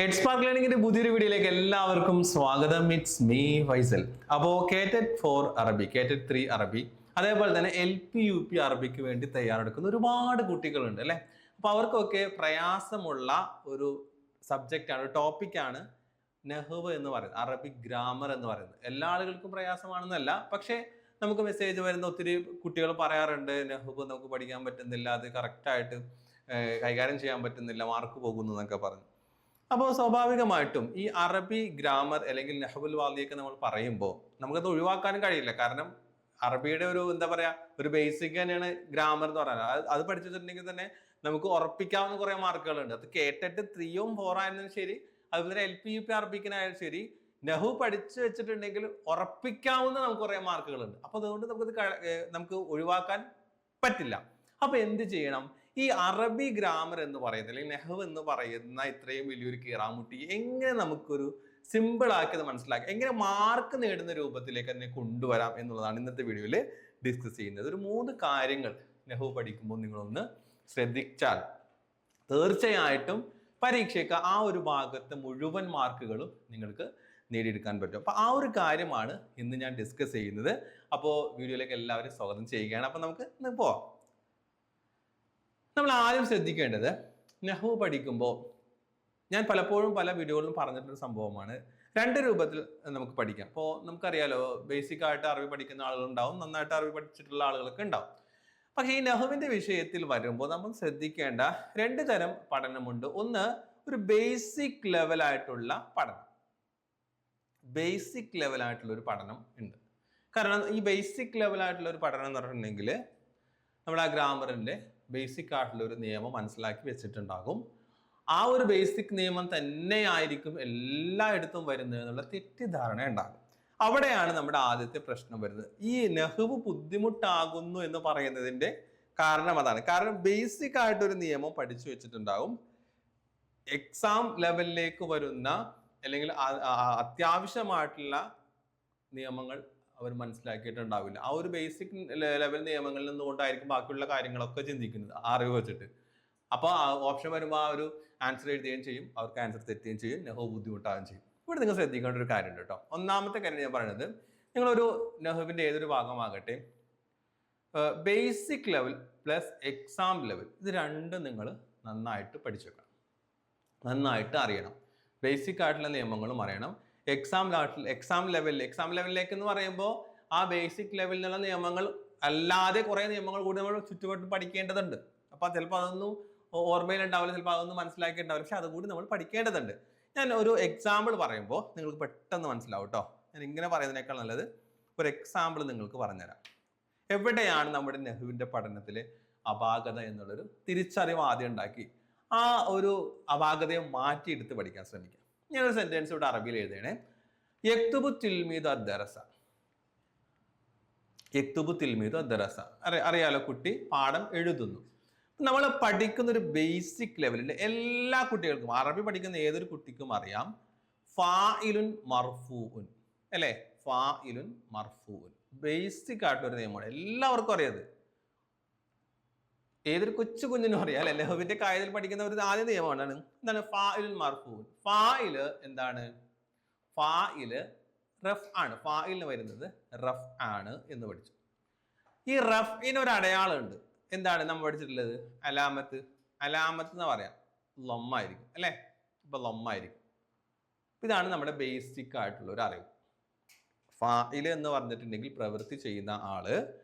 Head spark ലേണിംഗിന്റെ പുതിയൊരു വീഡിയോയിലേക്ക് എല്ലാവർക്കും സ്വാഗതം. ഇറ്റ്സ് മീ ഫൈസൽ അപ്പോൾ കേറ്റഡ് ഫോർ അറബി കേറ്റഡ് ത്രീ അറബി അതേപോലെ തന്നെ എൽ പി യു പി അറബിക്ക് വേണ്ടി തയ്യാറെടുക്കുന്ന ഒരുപാട് കുട്ടികളുണ്ട് അല്ലേ? അപ്പോൾ അവർക്കൊക്കെ പ്രയാസമുള്ള ഒരു സബ്ജക്റ്റ് ആണ് സബ്ജക്റ്റാണ് ടോപ്പിക്കാണ് നെഹ്വ് എന്ന് പറയുന്നത് അറബിക് ഗ്രാമർ എന്ന് പറയുന്നത്. എല്ലാ ആളുകൾക്കും പ്രയാസമാണെന്നല്ല പക്ഷേ നമുക്ക് മെസ്സേജ് വരുന്ന ഒത്തിരി കുട്ടികൾ പറയാറുണ്ട് നെഹ്വ് നമുക്ക് പഠിക്കാൻ പറ്റുന്നില്ല അത് കറക്റ്റായിട്ട് കൈകാര്യം ചെയ്യാൻ പറ്റുന്നില്ല മാർക്ക് പോകുന്നു എന്നൊക്കെ പറഞ്ഞു. അപ്പോൾ സ്വാഭാവികമായിട്ടും ഈ അറബി ഗ്രാമർ അല്ലെങ്കിൽ നെഹബുൽ വാദിയൊക്കെ നമ്മൾ പറയുമ്പോൾ നമുക്കത് ഒഴിവാക്കാനും കഴിയില്ല. കാരണം അറബിയുടെ ഒരു എന്താ പറയാ ഒരു ബേസിക് തന്നെയാണ് ഗ്രാമർ എന്ന് പറയുന്നത്. അത് പഠിച്ചിട്ടുണ്ടെങ്കിൽ തന്നെ നമുക്ക് ഉറപ്പിക്കാവുന്ന കുറെ മാർക്കുകളുണ്ട്. അത് കേട്ടിട്ട് ത്രീയും ഫോർ ആയാലും ശരി അതുപോലെ എൽ പി യു പി അറബിക്കിനായാലും ശരി നെഹു പഠിച്ചു വെച്ചിട്ടുണ്ടെങ്കിൽ ഉറപ്പിക്കാവുന്ന നമുക്ക് കുറെ മാർക്കുകളുണ്ട്. അപ്പോൾ അതുകൊണ്ട് നമുക്കത് നമുക്ക് ഒഴിവാക്കാൻ പറ്റില്ല. അപ്പോൾ എന്ത് ചെയ്യണം? ഈ അറബി ഗ്രാമർ എന്ന് പറയുന്നത് അല്ലെങ്കിൽ നെഹ്വ് എന്ന് പറയുന്ന ഇത്രയും വലിയൊരു കീറാമുട്ടി എങ്ങനെ നമുക്കൊരു സിമ്പിൾ ആക്കിയത് മനസ്സിലാക്കി എങ്ങനെ മാർക്ക് നേടുന്ന രൂപത്തിലേക്ക് തന്നെ കൊണ്ടുവരാം എന്നുള്ളതാണ് ഇന്നത്തെ വീഡിയോയിൽ ഡിസ്കസ് ചെയ്യുന്നത്. ഒരു മൂന്ന് കാര്യങ്ങൾ നെഹ്വു പഠിക്കുമ്പോൾ നിങ്ങളൊന്ന് ശ്രദ്ധിച്ചാൽ തീർച്ചയായിട്ടും പരീക്ഷയ്ക്ക് ആ ഒരു ഭാഗത്തെ മുഴുവൻ മാർക്കുകളും നിങ്ങൾക്ക് നേടിയെടുക്കാൻ പറ്റും. അപ്പോൾ ആ ഒരു കാര്യമാണ് ഇന്ന് ഞാൻ ഡിസ്കസ് ചെയ്യുന്നത്. അപ്പോൾ വീഡിയോയിലേക്ക് എല്ലാവരും സ്വാഗതം ചെയ്യുകയാണ്. അപ്പോൾ നമുക്ക് ഇന്ന് പോവാം. നമ്മൾ ആദ്യം ശ്രദ്ധിക്കേണ്ടത് നെഹു പഠിക്കുമ്പോൾ ഞാൻ പലപ്പോഴും പല വീഡിയോകളിലും പറഞ്ഞിട്ടൊരു സംഭവമാണ്. രണ്ട് രൂപത്തിൽ നമുക്ക് പഠിക്കാം. ഇപ്പോൾ നമുക്കറിയാലോ ബേസിക് ആയിട്ട് അറിവ് പഠിക്കുന്ന ആളുകളുണ്ടാവും നന്നായിട്ട് അറിവ് പഠിച്ചിട്ടുള്ള ആളുകളൊക്കെ ഉണ്ടാവും. പക്ഷേ ഈ നെഹുവിന്റെ വിഷയത്തിൽ വരുമ്പോൾ നമ്മൾ ശ്രദ്ധിക്കേണ്ട രണ്ട് തരം പഠനമുണ്ട്. ഒന്ന് ഒരു ബേസിക് ലെവലായിട്ടുള്ള പഠനം. ബേസിക് ലെവലായിട്ടുള്ള ഒരു പഠനം ഉണ്ട്. കാരണം ഈ ബേസിക് ലെവലായിട്ടുള്ള ഒരു പഠനം എന്ന് പറഞ്ഞിട്ടുണ്ടെങ്കിൽ നമ്മൾ ആ ഗ്രാമറിന്റെ ബേസിക് ആയിട്ടുള്ള ഒരു നിയമം മനസ്സിലാക്കി വെച്ചിട്ടുണ്ടാകും. ആ ഒരു ബേസിക് നിയമം തന്നെയായിരിക്കും എല്ലായിടത്തും വരുന്നത് എന്നുള്ള തെറ്റിദ്ധാരണ ഉണ്ടാകും. അവിടെയാണ് നമ്മുടെ ആദ്യത്തെ പ്രശ്നം വരുന്നത്. ഈ നെഹ്വ് ബുദ്ധിമുട്ടാകുന്നു എന്ന് പറയുന്നതിന്റെ കാരണം അതാണ്. കാരണം ബേസിക് ആയിട്ടൊരു നിയമം പഠിച്ചു വെച്ചിട്ടുണ്ടാകും. എക്സാം ലെവലിലേക്ക് വരുന്ന അല്ലെങ്കിൽ അത്യാവശ്യമായിട്ടുള്ള നിയമങ്ങൾ അവർ മനസ്സിലാക്കിയിട്ടുണ്ടാവില്ല. ആ ഒരു ബേസിക് ലെവൽ നിയമങ്ങളിൽ നിന്നുകൊണ്ടായിരിക്കും ബാക്കിയുള്ള കാര്യങ്ങളൊക്കെ ചിന്തിക്കുന്നത് ആ അറിവ് വെച്ചിട്ട്. അപ്പോൾ ആ ഓപ്ഷൻ വരുമ്പോൾ ആ ഒരു ആൻസർ എഴുതുകയും ചെയ്യും അവർക്ക് ആൻസർ തെറ്റുകയും ചെയ്യും നെഹു ബുദ്ധിമുട്ടാകുകയും ചെയ്യും. ഇവിടെ നിങ്ങൾ ശ്രദ്ധിക്കേണ്ട ഒരു കാര്യമുണ്ട് കേട്ടോ. ഒന്നാമത്തെ കാര്യം ഞാൻ പറയുന്നത് നിങ്ങളൊരു നെഹുവിന്റെ ഏതൊരു ഭാഗമാകട്ടെ basic level plus exam level ഇത് രണ്ടും നിങ്ങൾ നന്നായിട്ട് പഠിച്ചു വെക്കണം നന്നായിട്ട് അറിയണം. ബേസിക് ആയിട്ടുള്ള നിയമങ്ങളും അറിയണം. എക്സാം എക്സാം ലെവലിൽ എക്സാം ലെവലിലേക്ക് എന്ന് പറയുമ്പോൾ ആ ബേസിക് ലെവലിൽ നിന്നുള്ള നിയമങ്ങൾ അല്ലാതെ കുറേ നിയമങ്ങൾ കൂടി നമ്മൾ ചുറ്റുപാട് പഠിക്കേണ്ടതുണ്ട്. അപ്പോൾ ചിലപ്പോൾ അതൊന്നും ഓർമ്മയിൽ ഉണ്ടാവില്ല ചിലപ്പോൾ അതൊന്നും മനസ്സിലാക്കിയിട്ടുണ്ടാവില്ല. പക്ഷെ അതുകൂടി നമ്മൾ പഠിക്കേണ്ടതുണ്ട്. ഞാൻ ഒരു എക്സാമ്പിൾ പറയുമ്പോൾ നിങ്ങൾക്ക് പെട്ടെന്ന് മനസ്സിലാവും കേട്ടോ ഞാൻ ഇങ്ങനെ പറയുന്നതിനേക്കാൾ നല്ലത് ഒരു എക്സാമ്പിൾ നിങ്ങൾക്ക് പറഞ്ഞുതരാം. എവിടെയാണ് നമ്മുടെ നെഹുവിന്റെ പഠനത്തിൽ അപാകത എന്നുള്ളൊരു തിരിച്ചറിവ് ആദ്യം ഉണ്ടാക്കി. ആ ഒരു അപാകതയെ മാറ്റിയെടുത്ത് പഠിക്കാൻ ശ്രമിക്കാം. ഞാനൊരു സെന്റൻസ് ഇവിടെ അറബിയിൽ എഴുതണേ യക്തുബു തിൽമീദ് അദ്ദറസ. യക്തുബു തിൽമീദ് അദ്ദറസ. അറി അറിയാലോ കുട്ടി പാഠം എഴുതുന്നു. നമ്മൾ പഠിക്കുന്ന ഒരു ബേസിക് ലെവലിൽ എല്ലാ കുട്ടികൾക്കും അറബി പഠിക്കുന്ന ഏതൊരു കുട്ടിക്കും അറിയാം ഫായിലുൻ മർഫൂൻ അല്ലേ? ഫായിലുൻ മർഫൂൻ ബേസിക് ആയിട്ടൊരു നിയമമാണ്. എല്ലാവർക്കും അറിയാത് ഏതൊരു കൊച്ചു കുഞ്ഞിനും അറിയാം അല്ലെ? ലഹുവിന്റെ കായതിൽ പഠിക്കുന്ന ഒരു ആദ്യ നിയമമാണ് എന്താണ്? ഫായിൽ മർഫൂൻ. ഫായിൽ എന്താണ്? ഫായിൽ റഫ് ആണ്. ഫായിലിന് വരുന്നത് റഫ് ആണ് എന്ന് പഠിച്ചു. ഈ റഫിന് ഒരു അടയാളമുണ്ട് എന്താണ് നമ്മൾ പഠിച്ചിട്ടുള്ളത്? അലാമത്ത്. അലാമത്ത് എന്ന് പറയാം. ലൊമ്മായിരിക്കും അല്ലേ? ഇപ്പൊ ലൊമ്മായിരിക്കും. ഇതാണ് നമ്മുടെ ബേസിക് ആയിട്ടുള്ള ഒരു അറിവ്. ഫായിൽ എന്ന് പറഞ്ഞിട്ടുണ്ടെങ്കിൽ പ്രവൃത്തി ചെയ്യുന്ന ആൾ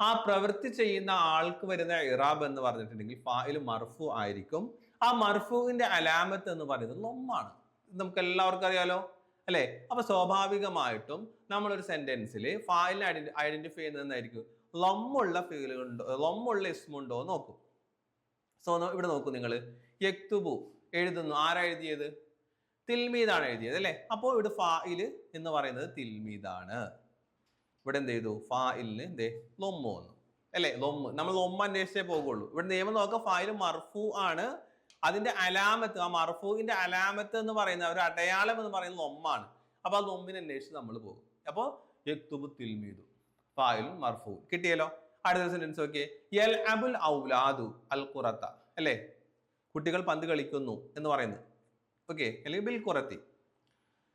ആ പ്രവൃത്തി ചെയ്യുന്ന ആൾക്ക് വരുന്ന ഇറാബ് എന്ന് പറഞ്ഞിട്ടുണ്ടെങ്കിൽ ഫായിൽ മർഫു ആയിരിക്കും. ആ മർഫുവിന്റെ അലാമത്ത് എന്ന് പറയുന്നത് ലൊമ്മാണ്. നമുക്ക് എല്ലാവർക്കും അറിയാലോ? അല്ലെ? അപ്പൊ സ്വാഭാവികമായിട്ടും നമ്മളൊരു സെന്റൻസിൽ ഫായിലിനെ ഐഡന്റിഫൈ ചെയ്യുന്നതായിരിക്കും ലൊമ്മുള്ള ഫീലുണ്ടോ ലൊമ്മുള്ള ഇസ്മുണ്ടോ നോക്കും. സോ ഇവിടെ നോക്കൂ നിങ്ങൾ യക്തുബു എഴുതുന്നു. ആരാ എഴുതിയത്? തിൽമീദാണ് എഴുതിയത് അല്ലേ? അപ്പോൾ ഇവിടെ ഫായിൽ എന്ന് പറയുന്നത് തിൽമീദാണ്. ഇവിടെ എന്ത് ചെയ്തു? ഫായിലിന് എന്തേ ലൊമ്മ വന്നു. അല്ലേ? ലൊമ്മ്. നമ്മൾ ലൊമ്മ അന്വേഷിച്ചേ പോകുള്ളൂ ഇവിടെ നിയമം നോക്കുക ഫായിൽ മർഫു ആണ്. അതിന്റെ അലാമത്ത് ആ മർഫുവിന്റെ അലാമത്ത് എന്ന് പറയുന്ന ഒരു അടയാളം എന്ന് പറയുന്നത് ലൊമ്മാണ്. അപ്പൊ ആ ലൊമ്മിനെ അന്വേഷിച്ച് നമ്മൾ പോകും. അപ്പോൾ യക്തുബു തിൽമീതു ഫായിലും മർഫു കിട്ടിയല്ലോ? അടുത്ത സെന്റൻസ് ഓക്കെ ഖുറത്ത. അല്ലേ? കുട്ടികൾ പന്ത് കളിക്കുന്നു എന്ന് പറയുന്നു. ഓക്കെ. അല്ലെങ്കിൽ ബിൽ കുറത്തി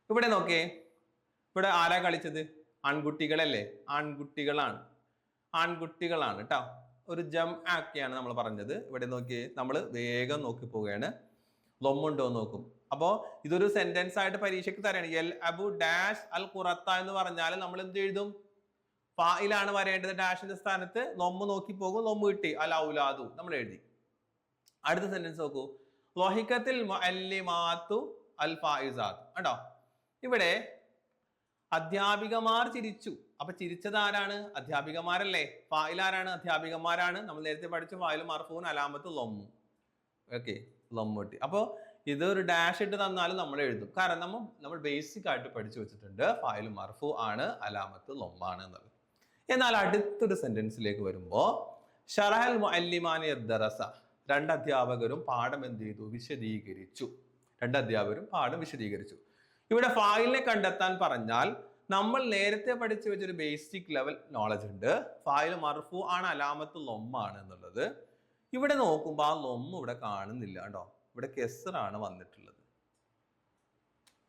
ഇവിടെ നോക്കേ ഇവിടെ ആരാ കളിച്ചത്? ആൺകുട്ടികളല്ലേ? ആൺകുട്ടികളാണ്. ആൺകുട്ടികളാണ് കേട്ടോ. ഒരു ജം ആക്കിയാണ് നമ്മൾ പറഞ്ഞത്. ഇവിടെ നോക്കി നമ്മൾ വേഗം നോക്കി പോവുകയാണ്. ലൊമ്മുണ്ടോ നോക്കും. അപ്പോൾ ഇതൊരു സെന്റൻസ് ആയിട്ട് പരീക്ഷയ്ക്ക് തരാണ്. എൽ അബു ഡാഷ് അൽ ഖുറത്ത എന്ന് പറഞ്ഞാൽ നമ്മൾ എന്ത് എഴുതും? ഫായിലാണ് വരേണ്ടത്. ഡാഷിന്റെ സ്ഥാനത്ത് ലൊമ്മ് നോക്കി പോകും. ലൊമ്മ് കിട്ടി. അൽ ഔലാദു. നമ്മൾ എഴുതി. അടുത്ത സെന്റൻസ് നോക്കൂ. ലോഹിക്കത്തിൽ അൽ ഫായിസാത്ത് കേട്ടോ? ഇവിടെ അധ്യാപികമാർ ചിരിച്ചു. അപ്പൊ ചിരിച്ചത് ആരാണ് അധ്യാപികമാരല്ലേ? ഫായിൽ ആരാണ് അധ്യാപികമാരാണ്. നമ്മൾ നേരത്തെ പഠിച്ച ഫായിൽ മർഫൂൻ അലാമത്ത് ലൊമ്മു ഓക്കെ ലൊമ്മുട്ടി അപ്പോൾ ഇത് ഒരു ഡാഷ് ഇട്ട് തന്നാലും നമ്മൾ എഴുതും. കാരണം നമ്മൾ നമ്മൾ ബേസിക് ആയിട്ട് പഠിച്ചു വെച്ചിട്ടുണ്ട് ഫായിൽ മർഫു ആണ് അലാമത്ത് ലൊമ്മാണ് എന്നുള്ളത്. എന്നാൽ അടുത്തൊരു സെന്റൻസിലേക്ക് വരുമ്പോൾ ഷറഹൽ മുഅല്ലിമാനി രണ്ട് അധ്യാപകരും പാഠം എന്ത് ചെയ്തു? വിശദീകരിച്ചു. രണ്ട് അധ്യാപകരും പാഠം വിശദീകരിച്ചു. ഇവിടെ ഫായിലിനെ കണ്ടെത്താൻ പറഞ്ഞാൽ നമ്മൾ നേരത്തെ പഠിച്ചു വെച്ചൊരു ബേസിക് ലെവൽ നോളജ് ഉണ്ട്. ഫായിൽ മർഫു ആണ് അലാമത്ത് ലൊമ്മാണ് എന്നുള്ളത്. ഇവിടെ നോക്കുമ്പോൾ ആ ലൊമ്മ ഇവിടെ കാണുന്നില്ല കേട്ടോ. ഇവിടെ കെസറാണ് വന്നിട്ടുള്ളത്.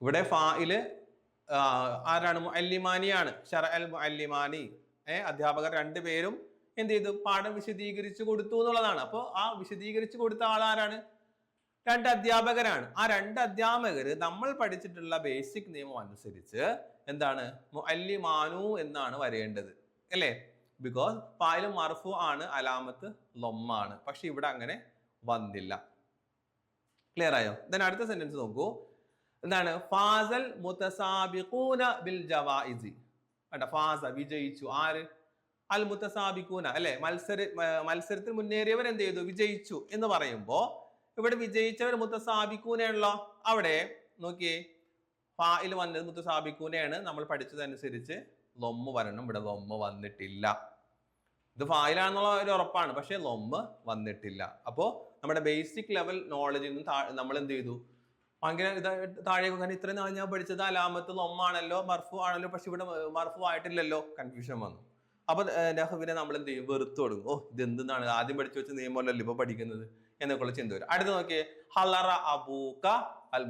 ഇവിടെ ഫായിൽ ആരാണ്? അല്ലിമാനിയാണ് ഷറ അൽ മുഅല്ലിമാനി ഏ അധ്യാപകർ രണ്ടുപേരും എന്ത് ചെയ്തു? പാഠം വിശദീകരിച്ചു കൊടുത്തു എന്നുള്ളതാണ്. അപ്പോൾ ആ വിശദീകരിച്ചു കൊടുത്ത ആളാരാണ്? രണ്ട് അധ്യാപകരാണ് ആ രണ്ട് അധ്യാപകർ നമ്മൾ പഠിച്ചിട്ടുള്ള ബേസിക് നിയമം അനുസരിച്ച് എന്താണ്? മുഅല്ലിമാനു എന്നാണ് വരേണ്ടത്. അല്ലേ? ബിക്കോസ് പായലും മർഫു ആണ് അലാമത്ത് ലൊമ്മാണ്. പക്ഷെ ഇവിടെ അങ്ങനെ വന്നില്ല. ക്ലിയർ ആയോ? ദൻ അടുത്ത സെന്റൻസ് നോക്കൂ. എന്താണ്? ഫാസൽ മുത്തസാബിഖൂന ബിൽ ജവായിസി കണ്ട? ഫാസ വിജയിച്ചു. ആര്? അൽ മുത്തസാബിക്കൂന അല്ലെ? മത്സര മത്സരത്തിൽ മുന്നേറിയവർ എന്ത് ചെയ്തു? വിജയിച്ചു എന്ന് പറയുമ്പോ ഇവിടെ വിജയിച്ചവർ മുത്തസാബിക്കൂനെയാണല്ലോ. അവിടെ നോക്കിയേ. ഫായിൽ വന്നത് മുത്തസാബിക്കൂനെയാണ്. നമ്മൾ പഠിച്ചതനുസരിച്ച് ലൊമ്മ് വരണം. ഇവിടെ ലൊമ്മ വന്നിട്ടില്ല. ഇത് ഫായിലാണെന്നുള്ള ഒരു ഉറപ്പാണ്. പക്ഷേ ലൊമ്മ് വന്നിട്ടില്ല. അപ്പോൾ നമ്മുടെ ബേസിക് ലെവൽ നോളജിൽ നിന്ന് നമ്മൾ എന്ത് ചെയ്തു? ഭയങ്കര താഴേക്ക് കാരണം ഇത്രയും നാൾ ഞാൻ പഠിച്ചത് അലാമത്ത് ലൊമ്മാണല്ലോ മർഫു ആണല്ലോ. പക്ഷെ ഇവിടെ മർഫു ആയിട്ടില്ലല്ലോ. കൺഫ്യൂഷൻ വന്നു. അപ്പൊ നെഹ്വിനെ നമ്മൾ എന്ത് ചെയ്യും? വെറുത്തു തുടങ്ങും ഓ ഇത് എന്തെന്നാണ് ആദ്യം പഠിച്ചു വെച്ച നിയമമല്ലല്ലോ ഇപ്പൊ പഠിക്കുന്നത്. എന്നൊക്കെയുള്ള ചിന്ത വരും. അടുത്ത് നോക്കിയേ ഹലറ അബൂക അൽ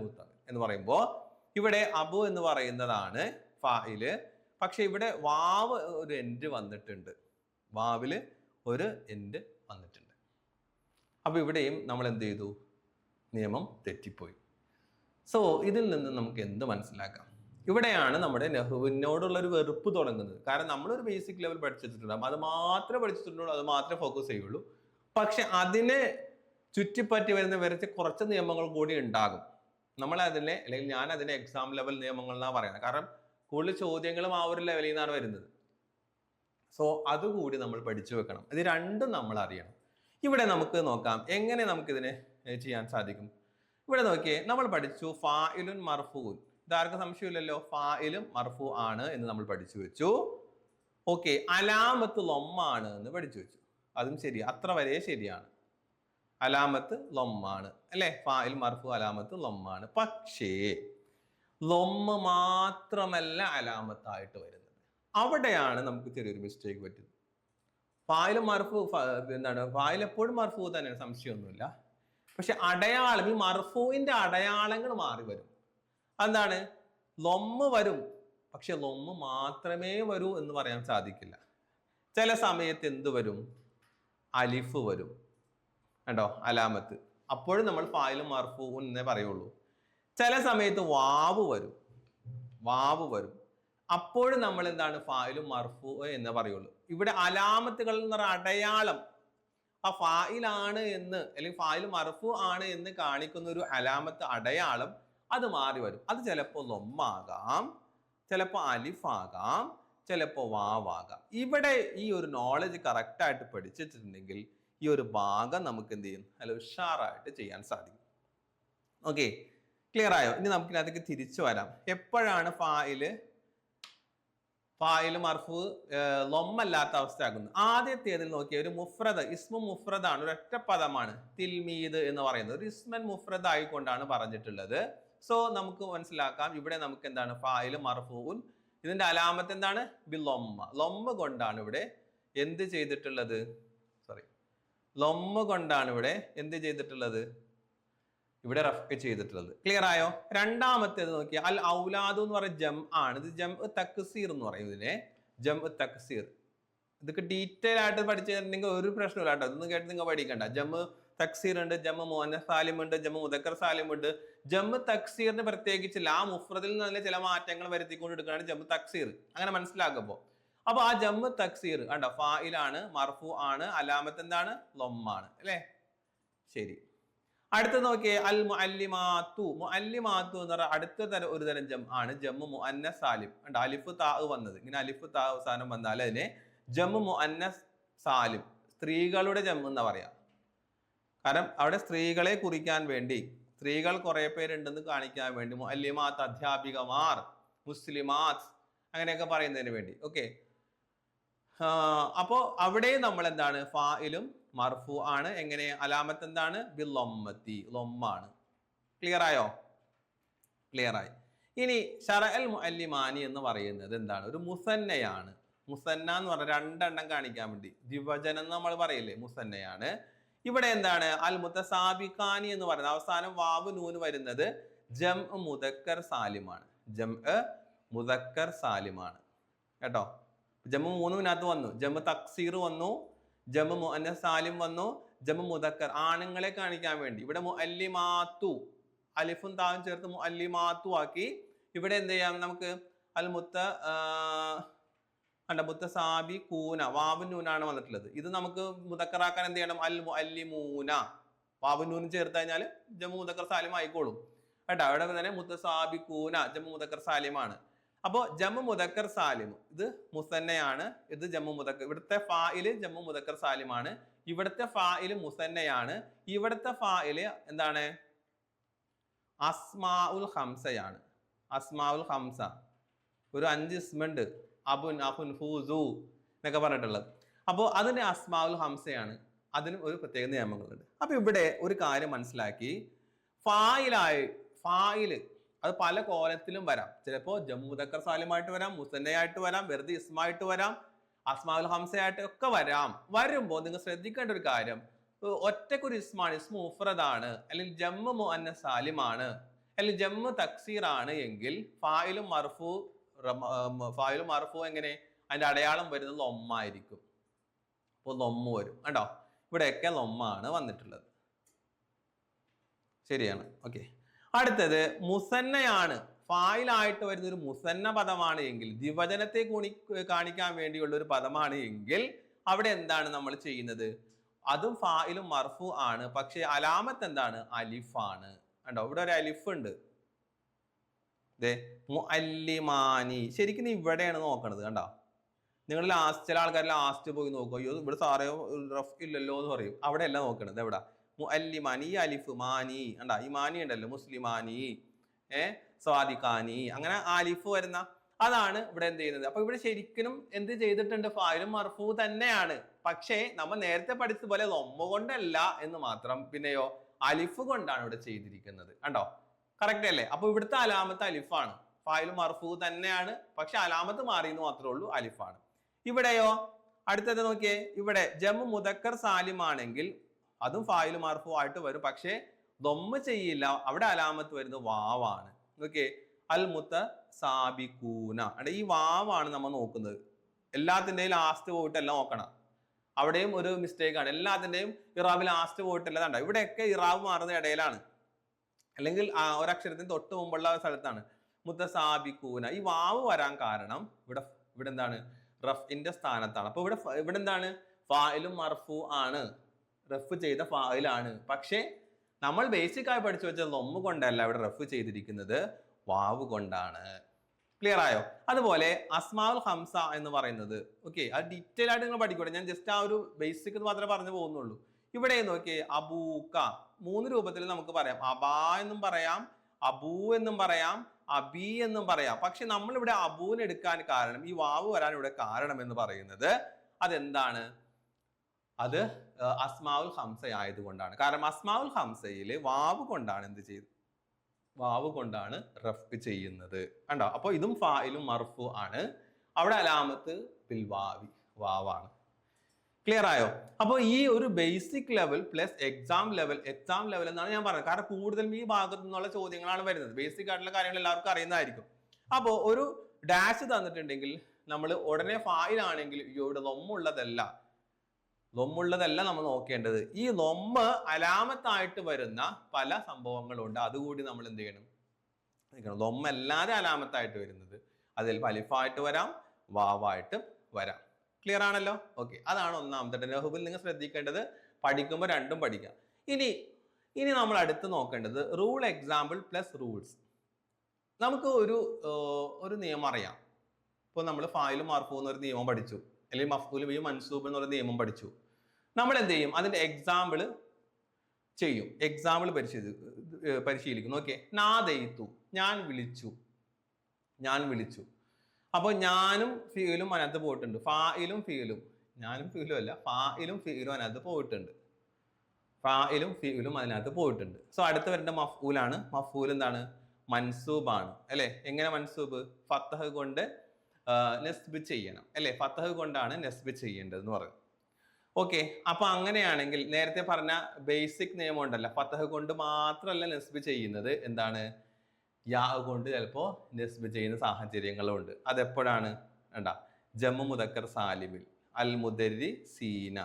എന്ന് പറയുമ്പോൾ ഇവിടെ അബു എന്ന് പറയുന്നതാണ് ഫായിൽ. പക്ഷെ ഇവിടെ വാവ് ഒരു എൻഡ് വന്നിട്ടുണ്ട്. വാവിൽ ഒരു എൻഡ് വന്നിട്ടുണ്ട്. അപ്പൊ ഇവിടെയും നമ്മൾ എന്ത് ചെയ്തു? നിയമം തെറ്റിപ്പോയി. സോ ഇതിൽ നിന്ന് നമുക്ക് എന്ത് മനസ്സിലാക്കാം? ഇവിടെയാണ് നമ്മുടെ നെഹുവിനോടുള്ള ഒരു വെറുപ്പ് തുടങ്ങുന്നത്. കാരണം നമ്മളൊരു ബേസിക് ലെവൽ പഠിച്ചിട്ടുണ്ടാകും അത് മാത്രമേ പഠിച്ചിട്ടുള്ളൂ അത് മാത്രമേ ഫോക്കസ് ചെയ്യുള്ളൂ. പക്ഷെ അതിനെ ചുറ്റിപ്പറ്റി വരുന്ന വരച്ച് കുറച്ച് നിയമങ്ങൾ കൂടി ഉണ്ടാകും. നമ്മൾ അതിനെ അല്ലെങ്കിൽ ഞാൻ അതിനെ എക്സാം ലെവൽ നിയമങ്ങൾ എന്നാണ് പറയുന്നത്. കാരണം കൂടുതൽ ചോദ്യങ്ങളും ആ ഒരു ലെവലിൽ നിന്നാണ് വരുന്നത്. സോ അതുകൂടി നമ്മൾ പഠിച്ചു വെക്കണം. ഇത് രണ്ടും നമ്മൾ അറിയണം. ഇവിടെ നമുക്ക് നോക്കാം. എങ്ങനെ നമുക്കിതിനെ ചെയ്യാൻ സാധിക്കും? ഇവിടെ നോക്കിയേ നമ്മൾ പഠിച്ചു ഫായിലുൻ മർഫൂൻ. ഇതാർക്കും സംശയമില്ലല്ലോ? ഫായിലും മർഫു ആണ് എന്ന് നമ്മൾ പഠിച്ചു വെച്ചു. ഓക്കെ അലാമത്ത് ലൊമ്മാണ് എന്ന് പഠിച്ചു വെച്ചു. അതും ശരി അത്ര വരെ ശരിയാണ്. അലാമത്ത് ലൊമ്മാണ്. അല്ലെ? ഫായിൽ മർഫു അലാമത്ത് ലൊമ്മാണ്. പക്ഷേ ലൊമ്മ മാത്രമല്ല അലാമത്തായിട്ട് വരുന്നത്. അവിടെയാണ് നമുക്ക് ചെറിയൊരു മിസ്റ്റേക്ക് പറ്റുന്നത്. ഫായിൽ മർഫു എന്താണ് ഫായിൽ എപ്പോഴും മർഫു തന്നെയാണ് സംശയമൊന്നുമില്ല. പക്ഷെ അടയാളം ഈ മർഫുവിന്റെ അടയാളങ്ങൾ മാറി വരും. എന്താണ് ലൊമ്മ വരും. പക്ഷെ ലൊമ്മ മാത്രമേ വരൂ എന്ന് പറയാൻ സാധിക്കില്ല. ചില സമയത്ത് എന്ത് വരും? അലിഫ് വരും. കണ്ടോ? അലാമത്ത്. അപ്പോഴും നമ്മൾ ഫായിലും മർഫു എന്നേ പറയുള്ളൂ. ചില സമയത്ത് വാവ് വരും. വാവ് വരും. അപ്പോഴും നമ്മൾ എന്താണ് ഫായിലും മർഫു എന്ന് പറയുള്ളൂ. ഇവിടെ അലാമത്തുകൾ എന്ന് പറഞ്ഞ അടയാളം. ആ ഫായിലാണ് എന്ന് അല്ലെങ്കിൽ ഫായിൽ മർഫു ആണ് എന്ന് കാണിക്കുന്ന ഒരു അലാമത്ത് അടയാളം അത് മാറി വരും. അത് ചിലപ്പോൾ ലൊമ്മാകാം ചിലപ്പോൾ അലിഫാകാം ചിലപ്പോൾ വാവാകാം. ഇവിടെ ഈ ഒരു നോളജ് കറക്റ്റായിട്ട് പഠിച്ചിട്ടുണ്ടെങ്കിൽ ഈ ഒരു ഭാഗം നമുക്ക് എന്ത് ചെയ്യും? നല്ല ഉഷാറായിട്ട് ചെയ്യാൻ സാധിക്കും. ഓക്കെ ക്ലിയർ ആയോ? ഇനി നമുക്ക് ഇതിനകത്തേക്ക് തിരിച്ചു വരാം. എപ്പോഴാണ് ഫായിൽ? ഫായിൽ മർഫു ലൊമ്മല്ലാത്ത അവസ്ഥയാകുന്നത് ആദ്യത്തേതിൽ നോക്കിയ ഒരു മുഫ്രദ് ഇസ്മു മുഫ്രദാണ് ഒരു ഒറ്റ പദമാണ്. തിൽമീദ് എന്ന് പറയുന്നത്. ഒരു ഇസ്മൻ മുഫ്രദ് ആയിക്കൊണ്ടാണ് പറഞ്ഞിട്ടുള്ളത്. സോ നമുക്ക് മനസ്സിലാക്കാം. ഇവിടെ നമുക്ക് എന്താണ്? ഫായിൽ മർഫൂൻ ഇതിന്റെ അലാമത്ത് എന്താണ്? ബി ലൊമ്മ ലൊമ്മ കൊണ്ടാണ് ഇവിടെ എന്ത് ചെയ്തിട്ടുള്ളത്? ലൊമ്മ കൊണ്ടാണ് ഇവിടെ എന്ത് ചെയ്തിട്ടുള്ളത്? ഇവിടെ റഫ് ചെയ്തിട്ടുള്ളത്. ക്ലിയർ ആയോ? രണ്ടാമത്തേത് നോക്കിയാൽ അൽ ഔലാദ് എന്ന് പറയുന്ന ജം ആണ്. ഇത് ജം തക്സീർ എന്ന് പറയും ഇതിനെ. ജം തക്സീർ. ഇതൊക്കെ ഡീറ്റെയിൽ ആയിട്ട് പഠിച്ചു കഴിഞ്ഞിട്ടുണ്ടെങ്കിൽ ഒരു പ്രശ്നമില്ല കേട്ടോ. ഇതൊന്നും കേട്ട് നിങ്ങൾ പഠിക്കണ്ട ജമ്മ് തക്സീർ ഉണ്ട് ജമ്മ് മോഹന സാലിം ഉണ്ട് ജമ്മ് മുദക്കർ സാലിം ഉണ്ട്. ജമ്മ് തക്സീറിന് പ്രത്യേകിച്ച് ലാ മുഫ്രദിൽ നിന്ന് ചില മാറ്റങ്ങൾ വരുത്തിക്കൊണ്ട് എടുക്കുകയാണ് ജമ്മ് തക്സീർ. അങ്ങനെ മനസ്സിലാക്കുമ്പോൾ അപ്പൊ ആ ജമ്മ് തക്സീർ കണ്ട ഫായിലാണ് മർഫു ആണ് അലാമത്ത് എന്താണ് ലൊമ്മാണ് അല്ലേ? ശരി. അടുത്ത നോക്കിയേ അൽ മുഅല്ലിമാത്തു. മുഅല്ലിമാത്തു എന്ന് പറഞ്ഞാൽ അടുത്ത തരം ഒരു തരം ജം ആണ്. ജമ്മു മുഅന്ന സാലിം. കണ്ട അലിഫ് താ വന്നത്. ഇങ്ങനെ അലിഫ് താ അവസാനം വന്നാൽ അതിനെ? ജമ്മു മുഅന്ന സാലിം. സ്ത്രീകളുടെ ജമ്മു എന്നാ പറയാ. കാരണം അവിടെ സ്ത്രീകളെ കുറിക്കാൻ വേണ്ടി സ്ത്രീകൾ കുറെ പേരുണ്ടെന്ന് കാണിക്കാൻ വേണ്ടി മുഅല്ലിമാത്ത് അധ്യാപികമാർ മുസ്ലിമാത്ത് അങ്ങനെയൊക്കെ പറയുന്നതിന് വേണ്ടി. ഓക്കെ. അപ്പോ അവിടെ നമ്മൾ എന്താണ് ഫായിലും മർഫു ആണ്. എങ്ങനെ? അലാമത്ത് എന്താണ് ബില്ലൊമ്മത്തി ലൊമ്മാണ്. ക്ലിയർ ആയോ? ക്ലിയർ ആയി. ഇനി ഷറഅൽ മുഅല്ലിമാനി എന്ന് പറയുന്നത് എന്താണ്? ഒരു മുസന്നയാണ്. മുസന്ന എന്ന് പറഞ്ഞ രണ്ടെണ്ണം കാണിക്കാൻ വേണ്ടി. ദ്വിവചനം നമ്മൾ പറയില്ലേ? മുസന്നയാണ്. ഇവിടെ എന്താണ്? അൽ മുത്തസാബിഖാനി എന്ന് പറയുന്നത്. അവസാനം വാവ് നൂന് വരുന്നത് ജം മുദക്കർ സാലിമാണ്. ജം മുദക്കർ സാലിമാണ്. കേട്ടോ? ജമ്മു മൂന്നിനകത്ത് വന്നു. ജമ തക്സീർ വന്നു. ജമ മുഅന്ന സാലിം വന്നു. ജമ മുദക്കർ ആണുങ്ങളെ കാണിക്കാൻ വേണ്ടി. ഇവിടെ മുഅല്ലിമാത്തു അലിഫും താവും ചേർത്ത് മുഅല്ലിമാത്തു ആക്കി. ഇവിടെ എന്ത് ചെയ്യാം നമുക്ക്? അൽ മുത്ത അല്ല മുത്ത സാബി കൂന വാബു നൂനാണ് വന്നിട്ടുള്ളത്. ഇത് നമുക്ക് മുതക്കറാക്കാൻ എന്ത് ചെയ്യണം? അൽ മുഅല്ലിമൂന. വാബു നൂന് ചേർത്ത് കഴിഞ്ഞാൽ ജമ്മു മുതക്കർ സാലിം ആയിക്കോളും കേട്ടോ? അവിടെ തന്നെ മുത്ത സാബി കൂന ജമ്മു മുദക്കർ സാലിമാണ്. അപ്പോൾ ജമ്മു മുദക്കർ സാലിമു ഇത് മുസന്നയാണ് ഇത് ജമ്മു മുദക്കർ ഇവിടുത്തെ ഫായിൽ ജമ്മു മുദക്കർ സാലിമാണ് ഇവിടുത്തെ ഫായിൽ മുസന്നയാണ് ഇവിടുത്തെ ഫായിൽ എന്താണ്? അസ്മാഉൽ ഹംസയാണ് അസ്മാഉൽ ഹംസ ഒരു അഞ്ച് ഇസ്മുണ്ട്. അബുൻ അഹുൻ ഫൂസു എന്നൊക്കെ പറഞ്ഞിട്ടുള്ളത്. അപ്പോൾ അതിന് അസ്മാഉൽ ഹംസയാണ് അതിന് ഒരു പ്രത്യേക നിയമങ്ങളുണ്ട്. അപ്പോൾ ഇവിടെ ഒരു കാര്യം മനസ്സിലാക്കി. ഫായിലായി ഫായിൽ അത് പല കോലത്തിലും വരാം. ചിലപ്പോൾ ജമ്മൂദക്കർ സാലിമായിട്ട് വരാം മുസന്നയായിട്ട് വരാം വെറുതെ ഇസ്മായിട്ട് വരാം അസ്മാഉൽ ഹംസയായിട്ട് ഒക്കെ വരാം. വരുമ്പോൾ നിങ്ങൾ ശ്രദ്ധിക്കേണ്ട ഒരു കാര്യം ഒറ്റക്കൊരു ഇസ്മാണ് ഇസ്മു ഉഫ്രദാണ് അല്ലെങ്കിൽ ജമ്മു മുഅന്ന സാലിമാണ് അല്ലെങ്കിൽ ജമ്മു തക്സീർ ആണ് എങ്കിൽ ഫായിലും മർഫു ഫായിലും മർഫു എങ്ങനെ? അതിന്റെ അടയാളം വരുന്നത് ലൊമ്മായിരിക്കും. അപ്പോൾ ലൊമ്മ വരും. കേട്ടോ ഇവിടെയൊക്കെ ലൊമ്മാണ് വന്നിട്ടുള്ളത്. ശരിയാണ്. ഓക്കെ. അടുത്തത് മുസന്നയാണ്. ഫായിലായിട്ട് വരുന്ന ഒരു മുസന്ന പദമാണ് എങ്കിൽ ദ്വിവചനത്തെ കൂണി കാണിക്കാൻ വേണ്ടിയുള്ള ഒരു പദമാണ് എങ്കിൽ അവിടെ എന്താണ് നമ്മൾ ചെയ്യുന്നത്? അതും ഫായിലും മർഫു ആണ്. പക്ഷേ അലാമത്ത് എന്താണ്? അലിഫാണ്. കണ്ടോ? ഇവിടെ ഒരു അലിഫ് ഉണ്ട്. അല്ലിമാനി ശരിക്കും ഇവിടെയാണ് നോക്കണത് കണ്ടോ? നിങ്ങൾ ലാസ്റ്റ് ചില ആൾക്കാർ ലാസ്റ്റ് പോയി നോക്കും. അയ്യോ ഇവിടെ സാറേ റഫ് ഇല്ലല്ലോ എന്ന് പറയും. അവിടെ അല്ല നോക്കണത്. എവിടെ? മുഅല്ലിമാനി ഈ അലിഫ് മാനി ഈ മാനി ഉണ്ടല്ലോ. മുസ്ലിമാനി ഏ? സ്വാദിഖാനി. അങ്ങനെ ആലിഫ് വരുന്ന അതാണ് ഇവിടെ എന്ത് ചെയ്യുന്നത്. അപ്പൊ ഇവിടെ ശരിക്കും എന്ത് ചെയ്തിട്ടുണ്ട്? ഫായിലും മർഫു തന്നെയാണ്. പക്ഷേ നമ്മൾ നേരത്തെ പഠിച്ചതുപോലെ ഒമ്മ കൊണ്ടല്ല എന്ന് മാത്രം പിന്നെയോ അലിഫ് കൊണ്ടാണ് ഇവിടെ ചെയ്തിരിക്കുന്നത്. കണ്ടോ? കറക്റ്റ് അല്ലേ? അപ്പൊ ഇവിടുത്തെ അലാമത്ത് അലിഫാണ്. ഫായിലും മർഫു തന്നെയാണ്. പക്ഷെ അലാമത്ത് മാറിയെന്ന് മാത്രമേ ഉള്ളൂ അലിഫാണ്. ഇവിടെയോ? അടുത്തത് നോക്കിയേ. ഇവിടെ ജമ്മു മുദക്കർ സാലിമാണെങ്കിൽ അതും ഫായിലും മർഫു ആയിട്ട് വരും. പക്ഷേ ദൊമ്മ ചെയ്യില്ല. അവിടെ അലാമത്ത് വരുന്നത് വാവാണ്. ഓക്കെ അൽ മുത്ത സാബിക്കൂന അവിടെ ഈ വാവാണ് നമ്മൾ നോക്കുന്നത്. എല്ലാത്തിന്റെയും ലാസ്റ്റ് പോയിട്ട് എല്ലാം നോക്കണം. അവിടെയും ഒരു മിസ്റ്റേക്ക് ആണ്. എല്ലാത്തിന്റെയും ഇറാബ് ലാസ്റ്റ് പോയിട്ടല്ല കണ്ടോ? ഇവിടെയൊക്കെ ഇറാബ് മാറുന്ന ഇടയിലാണ്. അല്ലെങ്കിൽ ഒരക്ഷരത്തിന് തൊട്ട് മുമ്പുള്ള സ്ഥലത്താണ്. മുത്തസാബിക്കൂന ഈ വാവ് വരാൻ കാരണം ഇവിടെ ഇവിടെ എന്താണ്? റഫിന്റെ സ്ഥാനത്താണ്. അപ്പൊ ഇവിടെ ഇവിടെ എന്താണ്? ഫായിലും മർഫു ആണ്. റഫ് ചെയ്ത ഫായിലാണ് പക്ഷേ നമ്മൾ ബേസിക് ആയി പഠിച്ചു വെച്ച ലൊമ്മ കൊണ്ടല്ല ഇവിടെ റഫ് ചെയ്തിരിക്കുന്നത് വാവ് കൊണ്ടാണ്. ക്ലിയർ ആയോ? അതുപോലെ അസ്മാഉൽ ഹംസ എന്ന് പറയുന്നത്. ഓക്കെ അത് ഡീറ്റെയിൽ ആയിട്ട് നിങ്ങൾ പഠിക്കൂടെ ഞാൻ ജസ്റ്റ് ആ ഒരു ബേസിക് എന്ന് മാത്രമേ പറഞ്ഞു പോകുന്നുള്ളൂ. ഇവിടെ നോക്കിയേ അബൂക്ക മൂന്ന് രൂപത്തിൽ നമുക്ക് പറയാം. അബാ എന്നും പറയാം അബൂ എന്നും പറയാം അബി എന്നും പറയാം. പക്ഷെ നമ്മൾ ഇവിടെ അബൂന് എടുക്കാൻ കാരണം ഈ വാവ് വരാൻ ഇവിടെ കാരണം എന്ന് പറയുന്നത് അതെന്താണ്? അത് അസ്മാവുൽ ഹംസ ആയതുകൊണ്ടാണ്. കാരണം അസ്മാവുൽ ഹംസയിൽ വാവ് കൊണ്ടാണ് എന്ത് ചെയ്ത് വാവ് കൊണ്ടാണ് റഫ് ചെയ്യുന്നത്. കണ്ടോ? അപ്പോൾ ഇതും ഫായിലും മർഫു ആണ്. അവിടെ അലാമത്ത് ബിൽ വാവി വാവാണ്. ക്ലിയർ ആയോ? അപ്പോൾ ഈ ഒരു basic level plus exam level exam level എന്നാണ് ഞാൻ പറഞ്ഞത്. കാരണം കൂടുതലും ഈ ഭാഗത്തു നിന്നുള്ള ചോദ്യങ്ങളാണ് വരുന്നത്. ബേസിക് ആയിട്ടുള്ള കാര്യങ്ങൾ എല്ലാവർക്കും അറിയുന്നതായിരിക്കും. അപ്പോൾ ഒരു ഡാഷ് തന്നിട്ടുണ്ടെങ്കിൽ നമ്മൾ ഉടനെ ഫായിലാണെങ്കിൽ ഇവിടെ ലൊമ്മുള്ളതല്ല ലൊമ്മുള്ളതല്ല നമ്മൾ നോക്കേണ്ടത്. ഈ ലൊമ്മ് അലാമത്തായിട്ട് വരുന്ന പല സംഭവങ്ങളുണ്ട്. അതുകൂടി നമ്മൾ എന്ത് ചെയ്യണം? നൊമ്മല്ലാതെ അലാമത്തായിട്ട് വരുന്നത്. അതിൽ അലിഫായിട്ട് വരാം വാവായിട്ട് വരാം. ക്ലിയർ ആണല്ലോ? ഓക്കെ അതാണ് ഒന്നാമത്തെ നഹുബിൽ നിങ്ങൾ ശ്രദ്ധിക്കേണ്ടത് പഠിക്കുമ്പോൾ രണ്ടും പഠിക്കാം. ഇനി ഇനി നമ്മൾ അടുത്ത് നോക്കേണ്ടത് റൂൾ എക്സാമ്പിൾ പ്ലസ് റൂൾസ് നമുക്ക് ഒരു ഒരു നിയമം അറിയാം. ഇപ്പോൾ നമ്മൾ ഫായിലും മാർഫു എന്നൊരു നിയമം പഠിച്ചു. അല്ലെങ്കിൽ മഫ്കൂൽ മൻസൂബ് എന്നൊരു നിയമം പഠിച്ചു. നമ്മൾ എന്ത് ചെയ്യും അതിന്റെ എക്സാമ്പിൾ ചെയ്യും. എക്സാമ്പിൾ പരിശീലി പരിശീലിക്കുന്നു. പരിശീലിക്കും ഓക്കെ നാദയിത്തു. ഞാൻ വിളിച്ചു. ഞാൻ വിളിച്ചു. അപ്പോൾ ഞാനും ഫീലും അതിനകത്ത് പോയിട്ടുണ്ട്. ഫായിലും ഫീലും. ഞാനും ഫീലും അല്ല. ഫായിലും ഫീലും അതിനകത്ത് പോയിട്ടുണ്ട്. ഫായിലും ഫീലും അതിനകത്ത് പോയിട്ടുണ്ട്. സോ അടുത്ത് വരേണ്ട മഫൂലാണ്. മഫൂൽ എന്താണ്? മൻസൂബാണ്. അല്ലേ? എങ്ങനെ മൻസൂബ്? ഫത്തഹ് കൊണ്ട് നെസ്ബ് ചെയ്യണം. അല്ലേ? ഫത്തഹ് കൊണ്ടാണ് നെസ്ബ് ചെയ്യേണ്ടത് എന്ന് പറയും ഓക്കെ അപ്പൊ അങ്ങനെയാണെങ്കിൽ നേരത്തെ പറഞ്ഞ ബേസിക് നിയമം ഉണ്ടല്ലോ ഫത്തഹ് കൊണ്ട് മാത്രമല്ല നെസ്ബ് ചെയ്യുന്നത് എന്താണ്? യാ കൊണ്ട് ചിലപ്പോ നെസ്ബ് ചെയ്യുന്ന സാഹചര്യങ്ങളും ഉണ്ട് അതെപ്പോഴാണ്? വേണ്ട ജമ്മു മുതക്കർ സാലിമിൽ അൽ മുദരി സീന.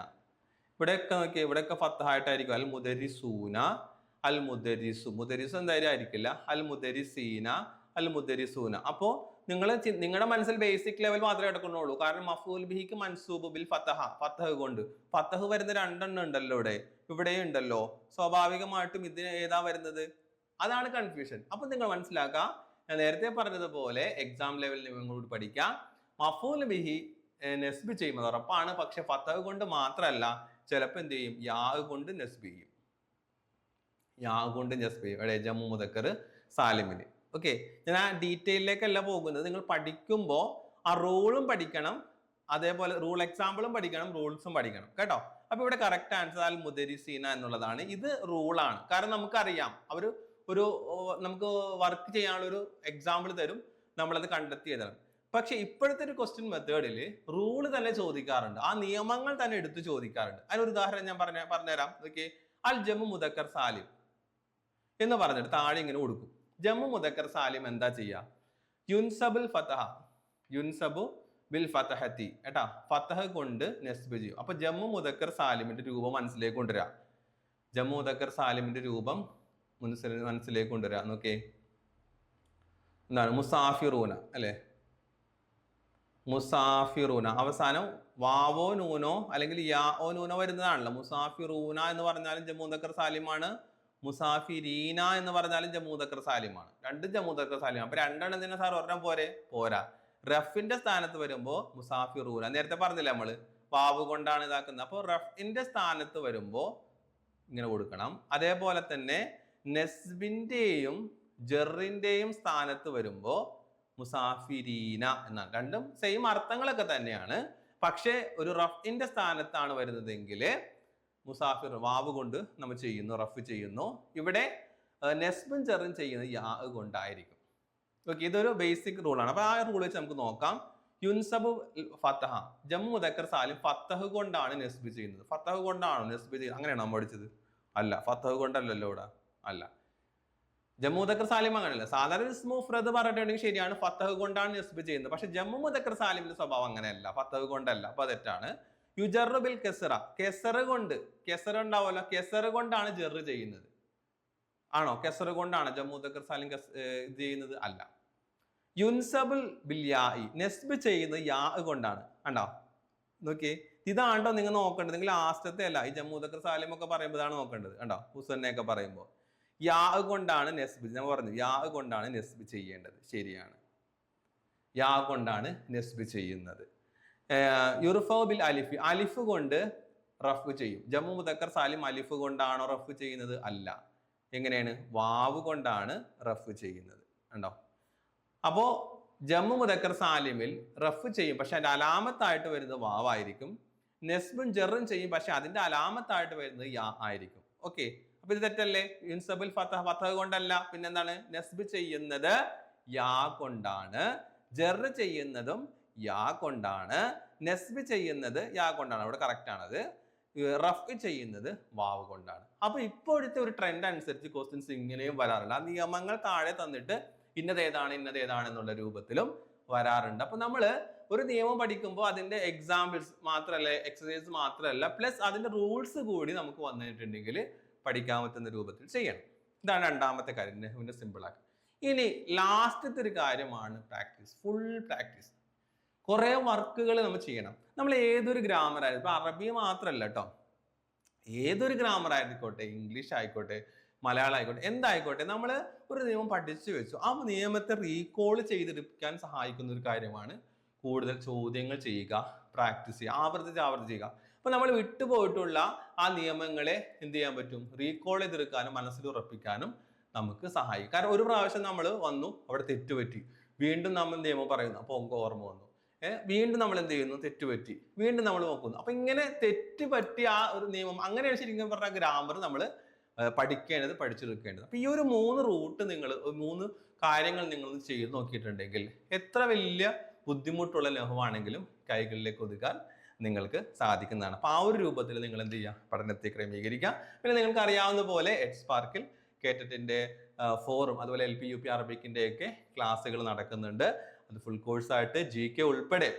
ഇവിടെയൊക്കെ നോക്കിയാൽ ഇവിടെയൊക്കെ ഫത്തഹായിട്ടായിരിക്കും. അൽ മുദരി സൂന അൽ മുദരിസു മുദരിസു എന്തായാലും ആയിരിക്കില്ല. അൽ മുദരി സീന അൽ മുദരി സൂന. അപ്പോ നിങ്ങൾ നിങ്ങളുടെ മനസ്സിൽ ബേസിക് ലെവൽ മാത്രമേ എടുക്കുന്നുള്ളൂ. കാരണം മഫൂൽ ബിഹിക്ക് മൻസൂബ് ബിൽ ഫത്തഹ ഫത്തഹ് കൊണ്ട്. ഫത്തഹ് വരുന്ന രണ്ടെണ്ണം ഉണ്ടല്ലോ ഇവിടെ. ഇവിടെ ഉണ്ടല്ലോ. സ്വാഭാവികമായിട്ടും ഇതിന് ഏതാ വരുന്നത്? അതാണ് കൺഫ്യൂഷൻ അപ്പൊ നിങ്ങൾ മനസ്സിലാക്കുക ഞാൻ നേരത്തെ പറഞ്ഞതുപോലെ എക്സാം ലെവലിൽ നിങ്ങളോട് പഠിക്കാം. മഫൂൽ ബിഹി നെസ്ബ് ചെയ്യുന്നത് ഉറപ്പാണ്. പക്ഷെ ഫത്തഹ് കൊണ്ട് മാത്രമല്ല ചിലപ്പോൾ എന്ത് ചെയ്യും? യാ കൊണ്ട് നെസ്ബ് ചെയ്യും. യാ കൊണ്ട് നെസ്ബ് ചെയ്യും. ജമ്മു മുതക്കർ സാലിമിന്. ഓക്കെ ഞാൻ ആ ഡീറ്റെയിലേക്കല്ല പോകുന്നത്. നിങ്ങൾ പഠിക്കുമ്പോൾ ആ റൂളും പഠിക്കണം. അതേപോലെ റൂൾ എക്സാമ്പിളും പഠിക്കണം റൂൾസും പഠിക്കണം. കേട്ടോ? അപ്പൊ ഇവിടെ കറക്റ്റ് ആൻസർ അൽ മുദരിസീന എന്നുള്ളതാണ്. ഇത് റൂളാണ് കാരണം നമുക്കറിയാം. അവർ ഒരു നമുക്ക് വർക്ക് ചെയ്യാനുള്ള ഒരു എക്സാമ്പിൾ തരും. നമ്മളത് കണ്ടെത്തി എഴുതണം പക്ഷെ ഇപ്പോഴത്തെ ഒരു ക്വസ്റ്റ്യൻ മെത്തേഡിൽ റൂൾ തന്നെ ചോദിക്കാറുണ്ട്. ആ നിയമങ്ങൾ തന്നെ എടുത്ത് ചോദിക്കാറുണ്ട്. അതിനൊരു ഉദാഹരണം ഞാൻ പറഞ്ഞ പറഞ്ഞുതരാം. ഓക്കെ അൽ ജമ്മു മുദക്കർ സാലിം എന്ന് പറഞ്ഞിട്ട് താഴെ ഇങ്ങനെ കൊടുക്കും ജമ്മു മുദക്കർ സാലിം എന്താ ചെയ്യുക യുൻസബുൽ ഫതഹ യുൻസബു ബിൽ ഫതഹത്തി ഏട്ടാ ഫതഹ കൊണ്ട് നെസ്ബ് ചെയ്യും. അപ്പൊ ജമ്മു മുദക്കർ സാലിമിന്റെ രൂപം മനസ്സിലേക്ക് കൊണ്ടുവരാ. ജമ്മു മുദക്കർ സാലിമിന്റെ രൂപം മനസ്സിൽ മനസ്സിലേക്ക് കൊണ്ടുവരാ. നോക്കേ എന്താണ്? മുസാഫിറൂന അല്ലേ? മുസാഫിറൂന. അവസാനം വാവോ നൂനോ അല്ലെങ്കിൽ യാ ഓ നൂനോ വരുന്നതാണല്ലോ. മുസാഫിറൂന എന്ന് പറഞ്ഞാലും ജമ്മു ജമ്മൂദക്കർ സാലിമാണ് മുസാഫിരീന എന്ന് പറഞ്ഞാലും ജമൂദക്കർ സാലിമാണ്. രണ്ടും ജമൂദക്കർ സാലിമാണ്. അപ്പൊ രണ്ടെണ്ണം തന്നെ സാർ ഒരെണ്ണം പോരെ? പോരാ. റഫിന്റെ സ്ഥാനത്ത് വരുമ്പോ മുസാഫിറൂന. നേരത്തെ പറഞ്ഞില്ല നമ്മൾ? വാവ് കൊണ്ടാണ് ഇതാക്കുന്നത്. അപ്പോൾ റഫിന്റെ സ്ഥാനത്ത് വരുമ്പോ ഇങ്ങനെ കൊടുക്കണം. അതേപോലെ തന്നെ നെസ്ബിന്റെയും ജെറിന്റെയും സ്ഥാനത്ത് വരുമ്പോ മുസാഫിരീന എന്നാണ്. രണ്ടും സെയിം അർത്ഥങ്ങളൊക്കെ തന്നെയാണ്. പക്ഷേ ഒരു റഫിന്റെ സ്ഥാനത്താണ് വരുന്നതെങ്കിൽ മുസാഫിർ വാവ് കൊണ്ട് നമ്മൾ ചെയ്യുന്നു റഫ് ചെയ്യുന്നു. ഇവിടെ നെസ്ബും ചെറും ചെയ്യുന്നത് യാ കൊണ്ടായിരിക്കും. ഓക്കെ ഇതൊരു ബേസിക് റൂളാണ് അപ്പൊ ആ റൂൾ വെച്ച് നമുക്ക് നോക്കാം. യുൻസബ് ഫത്തഹ ജമ്മു ദക്കർ സാലിം ഫത്തഹ് കൊണ്ടാണ് നെസ്ബ് ചെയ്യുന്നത്. ഫത്തഹ് കൊണ്ടാണോ നെസ്ബ് ചെയ്യുന്നത്? അങ്ങനെയാണോ നമ്മൾ പഠിച്ചത്? അല്ല ഫത്തഹ് കൊണ്ടല്ലല്ലോ ഇവിടെ. അല്ല. ജമ്മു ദക്കർ സാലിം അങ്ങനെയല്ല സാധാരണ മുഫ്രദ് പറഞ്ഞിട്ടുണ്ടെങ്കിൽ ശരിയാണ് ഫത്തഹ് കൊണ്ടാണ് നെസ്ബ് ചെയ്യുന്നത്. പക്ഷെ ജമ്മു മുദക്കർ സാലിമിന്റെ സ്വഭാവം അങ്ങനെയല്ല. ഫത്തഹ് കൊണ്ടല്ല. അപ്പൊ തെറ്റാണ്. യുജറു ബിൽ കെസറ. കെസറ് കൊണ്ട് കെസർ ഉണ്ടാവുമല്ലോ. കെസറ് കൊണ്ടാണ് ജെറ് ചെയ്യുന്നത്. ആണോ? കെസറ് കൊണ്ടാണ് ജമ്മു സാലിം ഇത് ചെയ്യുന്നത്? അല്ല. യുൻസബുൽ ബിൽ നെസ്ബ് ചെയ്യുന്നത് യാ കൊണ്ടാണ്. കണ്ടോ? നോക്കി ഇതാണ്ടോ നിങ്ങൾ നോക്കേണ്ടത്. നിങ്ങൾ ലാസ്റ്റത്തെ അല്ല ഈ ജമ്മു മുദക്കർ സാലിം ഒക്കെ പറയുമ്പോൾ ഇതാണ് നോക്കേണ്ടത്. കണ്ടോ? ഹുസന്നെ ഒക്കെ പറയുമ്പോൾ യാ കൊണ്ടാണ് നെസ്ബ് ഞാൻ പറഞ്ഞു യാ കൊണ്ടാണ് നെസ്ബ് ചെയ്യേണ്ടത്. ശരിയാണ്. യാ കൊണ്ടാണ് നെസ്ബ് ചെയ്യുന്നത്. യുർഫോ ബിൽ അലിഫ്. അലിഫ് കൊണ്ട് റഫ് ചെയ്യും. ജമ്മു മുതക്കർ സാലിം അലിഫ് കൊണ്ടാണോ റഫ് ചെയ്യുന്നത്? അല്ല. എങ്ങനെയാണ്? വാവ് കൊണ്ടാണ് റഫ് ചെയ്യുന്നത്. ഉണ്ടോ അപ്പോ ജമ്മു മുതക്കർ സാലിമിൽ റഫ് ചെയ്യും. പക്ഷെ അതിന്റെ അലാമത്തായിട്ട് വരുന്നത് വാവായിരിക്കും. നെസ്ബും ജെറും ചെയ്യും. പക്ഷെ അതിന്റെ അലാമത്തായിട്ട് വരുന്നത് യാ ആയിരിക്കും. ഓക്കെ. അപ്പൊ ഇത് തെറ്റല്ലേ? യുൻസബുൽ ഫത്തഹ്. ഫത്തഹ് കൊണ്ടല്ല. പിന്നെന്താണ്? നെസ്ബ് ചെയ്യുന്നത് യാ കൊണ്ടാണ്. ജെറ് ചെയ്യുന്നതും യാ കൊണ്ടാണ് നെസ്ബ് ചെയ്യുന്നത് യാ കൊണ്ടാണ്. അവിടെ കറക്റ്റ് ആണത്. റഫ് ചെയ്യുന്നത് വാവ് കൊണ്ടാണ്. അപ്പൊ ഇപ്പോഴത്തെ ഒരു ട്രെൻഡ് അനുസരിച്ച് ക്വസ്റ്റ്യൻസ് ഇങ്ങനെയും വരാറുണ്ട്. ആ നിയമങ്ങൾ താഴെ തന്നിട്ട് ഇന്നത് ഏതാണ് ഇന്നത് ഏതാണ് എന്നുള്ള രൂപത്തിലും വരാറുണ്ട്. അപ്പൊ നമ്മൾ ഒരു നിയമം പഠിക്കുമ്പോൾ അതിന്റെ എക്സാമ്പിൾസ് മാത്രമല്ല എക്സസൈസ് മാത്രമല്ല പ്ലസ് അതിന്റെ റൂൾസ് കൂടി നമുക്ക് വന്നിട്ടുണ്ടെങ്കിൽ പഠിക്കാൻ പറ്റുന്ന രൂപത്തിൽ ചെയ്യണം. ഇതാണ് രണ്ടാമത്തെ കാര്യം. സിമ്പിൾ ആക്കി. ഇനി ലാസ്റ്റത്തെ ഒരു കാര്യമാണ് പ്രാക്ടീസ് ഫുൾ പ്രാക്ടീസ് കുറേ വർക്കുകൾ നമ്മൾ ചെയ്യണം. നമ്മൾ ഏതൊരു ഗ്രാമർ ആയാലും ഇപ്പൊ അറബി മാത്രമല്ല കേട്ടോ ഏതൊരു ഗ്രാമർ ആയിക്കോട്ടെ ഇംഗ്ലീഷ് ആയിക്കോട്ടെ മലയാളം ആയിക്കോട്ടെ എന്തായിക്കോട്ടെ നമ്മൾ ഒരു നിയമം പഠിച്ചു വെച്ചു. ആ നിയമത്തെ റീകോൾ ചെയ്തെടുക്കാൻ സഹായിക്കുന്ന ഒരു കാര്യമാണ് കൂടുതൽ ചോദ്യങ്ങൾ ചെയ്യുക പ്രാക്ടീസ് ചെയ്യുക ആവർത്തിച്ച് ആവർത്തിച്ച് ചെയ്യുക. അപ്പൊ നമ്മൾ വിട്ടുപോയിട്ടുള്ള ആ നിയമങ്ങളെ എന്ത് ചെയ്യാൻ പറ്റും? റീകോൾ ചെയ്തെടുക്കാനും മനസ്സിൽ ഉറപ്പിക്കാനും നമുക്ക് സഹായിക്കും. കാരണം ഒരു പ്രാവശ്യം നമ്മൾ വന്നു അവിടെ തെറ്റുപറ്റി. വീണ്ടും നമ്മൾ നിയമം പറയുന്നു. അപ്പോൾ ഓർമ്മ വന്നു. വീണ്ടും നമ്മൾ എന്ത് ചെയ്യുന്നു? തെറ്റുപറ്റി. വീണ്ടും നമ്മൾ നോക്കുന്നു. അപ്പൊ ഇങ്ങനെ തെറ്റ് പറ്റിയ ആ ഒരു നിയമം അങ്ങനെയാണ് ശരിക്കും പറഞ്ഞ ഗ്രാമർ നമ്മൾ പഠിക്കേണ്ടത് പഠിച്ചെടുക്കേണ്ടത്. അപ്പൊ ഈ ഒരു മൂന്ന് റൂട്ട് നിങ്ങൾ മൂന്ന് കാര്യങ്ങൾ നിങ്ങൾ ചെയ്ത് നോക്കിയിട്ടുണ്ടെങ്കിൽ എത്ര വലിയ ബുദ്ധിമുട്ടുള്ള ലഘുവാണെങ്കിലും കൈകളിലേക്ക് ഒതുക്കാൻ നിങ്ങൾക്ക് സാധിക്കുന്നതാണ്. അപ്പൊ ആ ഒരു രൂപത്തിൽ നിങ്ങൾ എന്ത് ചെയ്യുക? പഠനത്തെ ക്രമീകരിക്കുക. പിന്നെ നിങ്ങൾക്ക് അറിയാവുന്ന പോലെ എഡ് സ്പാർക്കിൽ കേറ്ററ്റിന്റെ ഫോറും അതുപോലെ എൽ പി യു പി അറബിക്കിന്റെ ഒക്കെ ക്ലാസ്സുകൾ നടക്കുന്നുണ്ട്. അത് ഫുൾ കോഴ്സായിട്ട് ജി കെ ഉൾപ്പെടെ.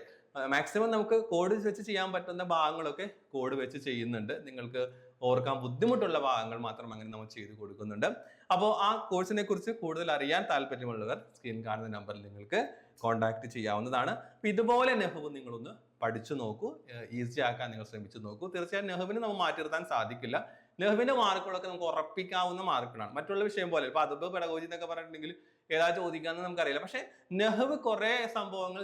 മാക്സിമം നമുക്ക് കോഡ് വെച്ച് ചെയ്യാൻ പറ്റുന്ന ഭാഗങ്ങളൊക്കെ കോഡ് വെച്ച് ചെയ്യുന്നുണ്ട്. നിങ്ങൾക്ക് ഓർക്കാൻ ബുദ്ധിമുട്ടുള്ള ഭാഗങ്ങൾ മാത്രം അങ്ങനെ നമ്മൾ ചെയ്ത് കൊടുക്കുന്നുണ്ട്. അപ്പോൾ ആ കോഴ്സിനെ കുറിച്ച് കൂടുതൽ അറിയാൻ താല്പര്യമുള്ളവർ സ്ക്രീൻ കാണുന്ന നമ്പറിൽ നിങ്ങൾക്ക് കോൺടാക്ട് ചെയ്യാവുന്നതാണ്. ഇതുപോലെ നെഹ്വ് നിങ്ങളൊന്ന് പഠിച്ചു നോക്കൂ. ഈസി ആക്കാൻ നിങ്ങൾ ശ്രമിച്ചു നോക്കൂ. തീർച്ചയായും നെഹ്വിനെ നമുക്ക് മാറ്റി നിർത്താൻ സാധിക്കില്ല. നെഹ്വിന്റെ മാർക്കുകളൊക്കെ നമുക്ക് ഉറപ്പിക്കാവുന്ന മാർക്കുകളാണ് മറ്റുള്ള വിഷയം പോലെ ഇപ്പൊ അതുബ് പെടകോജി എന്നൊക്കെ പറഞ്ഞിട്ടുണ്ടെങ്കിൽ ഏതാ ചോദിക്കാന്ന് നമുക്കറിയില്ല. പക്ഷെ നെഹ്വ് കുറെ സംഭവങ്ങൾ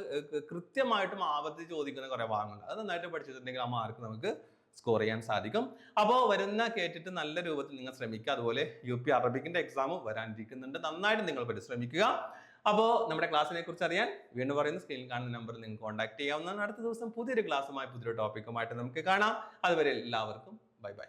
കൃത്യമായിട്ടും ആവർത്തിച്ച് ചോദിക്കുന്ന കുറെ ഭാഗങ്ങളുണ്ട്. അത് നന്നായിട്ട് പഠിച്ചിട്ടുണ്ടെങ്കിൽ ആ മാർക്ക് നമുക്ക് സ്കോർ ചെയ്യാൻ സാധിക്കും. അപ്പോൾ വരുന്ന കേട്ടിട്ട് നല്ല രൂപത്തിൽ നിങ്ങൾ ശ്രമിക്കുക. അതുപോലെ യു പി അറബിക്കിന്റെ എക്സാമും വരാനിരിക്കുന്നുണ്ട്. നന്നായിട്ട് നിങ്ങൾ പരിശ്രമിക്കുക. അപ്പോൾ നമ്മുടെ ക്ലാസ്സിനെ കുറിച്ച് അറിയാൻ വീണ്ടും പറയുന്ന. സ്ക്രീനിൽ കാണുന്ന നമ്പർ നിങ്ങൾക്ക് കോൺടാക്ട് ചെയ്യാവുന്നതാണ്. അടുത്ത ദിവസം പുതിയൊരു ക്ലാസ്സുമായി പുതിയൊരു ടോപ്പിക്കുമായിട്ട് നമുക്ക് കാണാം. അതുവരെ എല്ലാവർക്കും ബൈ ബൈ